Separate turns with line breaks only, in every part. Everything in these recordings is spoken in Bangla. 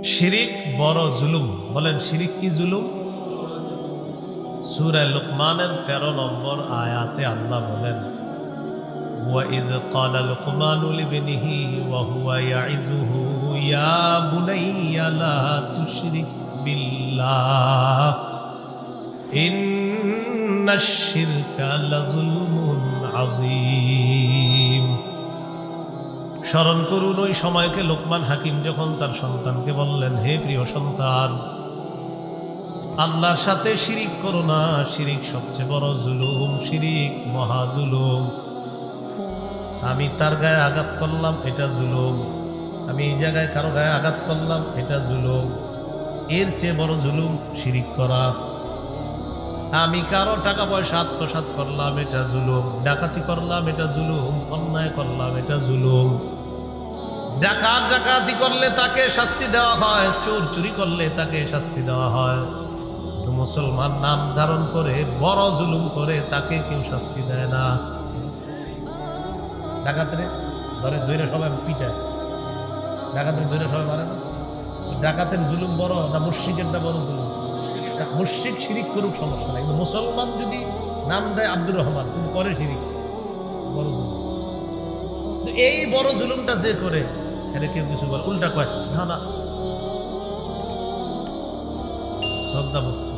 শিরিক বড় জুলুম বলেন শিরিক কি জুলুম সুরায় লুকমানের তেরো নম্বর আয়াতে আল্লাহ বলেন وإذ قال لقمان لابنه وهو يعزه يا بني لا تشرك بالله إن الشرك لظلم عظيم স্মরণ করুন ওই সময়কে লোকমান হাকিম যখন তার সন্তানকে বললেন, হে প্রিয় সন্তান, আল্লাহর সাথে শিরিক করো না। শিরিক সবচেয়ে বড় জুলুম, শিরিক মহা জুলুম। আমি তার গায়ে আঘাত করলাম, এটা জুলুম। আমি এই জায়গায় কারও গায়ে আঘাত করলাম, এটা জুলুম। এর চেয়ে বড় জুলুম শিরিক করা। আমি কারও টাকা পয়সা আত্মসাত করলাম, এটা জুলুম। ডাকাতি করলাম, এটা জুলুম। অন্যায় করলাম, এটা জুলুম। ডাকাত ডাকাতি করলে তাকে শাস্তি দেওয়া হয়, চোর চুরি করলে তাকে শাস্তি দেওয়া হয়। তো মুসলমান নাম ধারণ করে, বড় জুলুম করে তাকে কেউ শাস্তি দেয় না। ডাকাতরে ধরে দৈরে সবাই পিটায়। ডাকাতের দৈরে সবাই মারে না। ডাকাতের জুলুম বড় না মুর্শিকেরটা বড় জুলুম? মুর্শিক শিরিক করুক সমস্যা নাই। কিন্তু মুসলমান যদি নাম দেয় আব্দুর রহমান, কিন্তু করে শিরিক, বড় জুলুম। এই বড় জুলুমটা যে করে এর কেউ কিছু বল, উল্টা কয়, না না। শ্রদ্ধাভক্ত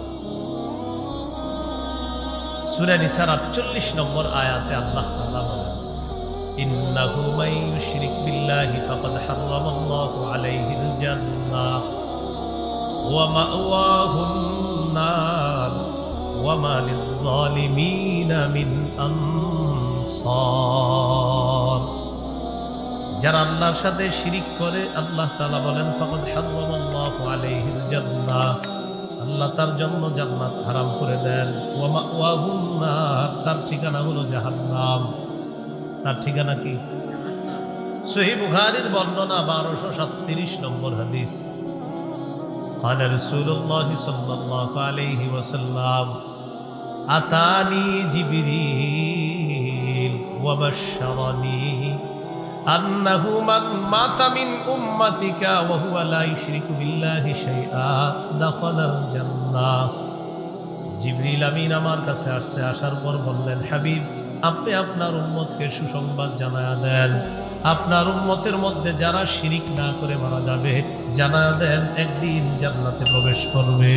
সুরা নিসার আটচল্লিশ নম্বর আয়াতে আল্লাহ তাআলা যারা আল্লাহর সাথে শিরিক করে আল্লাহ তাআলা বলেন ফাকাদ হারামাল্লাহু আলাইহিল জান্নাহ আল্লাহ তার জন্য জান্নাত হারাম করে দেন ওয়া মাওয়াহুন নার তার ঠিকানা হলো জাহান্নাম তার ঠিকানা কি সহি বুখারীর বর্ণনা বারোশো সাতত্রিশ নম্বর হাদিস قال رسول الله صلى الله عليه وسلم أتاني جبريل وبشرني أنه من مات من أمتك وهو لا يشرك بالله شيئا دخل الجنة জিবরিল আমিন আমার কাছে আসছে আসার পর বললেন হাবিব আপনি আপনার উম্মতকে সুসংবাদ জানায়া দেন আপনার উম্মতের মধ্যে যারা শিরিক না করে মারা যাবে জানা দেন একদিন জান্নাতে প্রবেশ করবে